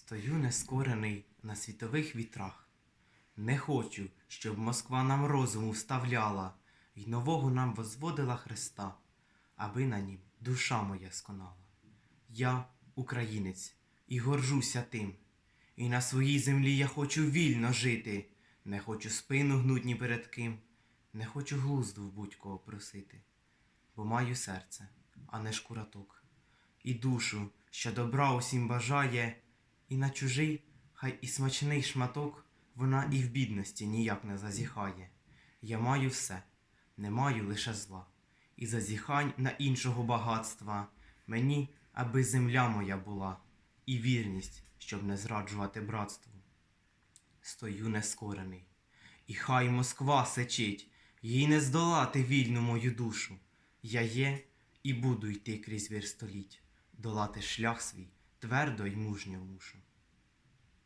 Стою нескорений на світових вітрах. Не хочу, щоб Москва нам розуму вставляла й нового нам возводила Христа, аби на нім душа моя сконала. Я українець і горжуся тим, і на своїй землі я хочу вільно жити, не хочу спину гнуть ні перед ким, не хочу глузду в будь-кого просити, бо маю серце, а не шкураток, і душу, що добра усім бажає, і на чужий, хай і смачний шматок, вона і в бідності ніяк не зазіхає. Я маю все, не маю лише зла, і зазіхань на іншого багатства. Мені, аби земля моя була, і вірність, щоб не зраджувати братству. Стою нескорений, і хай Москва сечить, їй не здолати вільну мою душу. Я є і буду йти крізь вір століть, долати шлях свій twardo i mużnie muszę.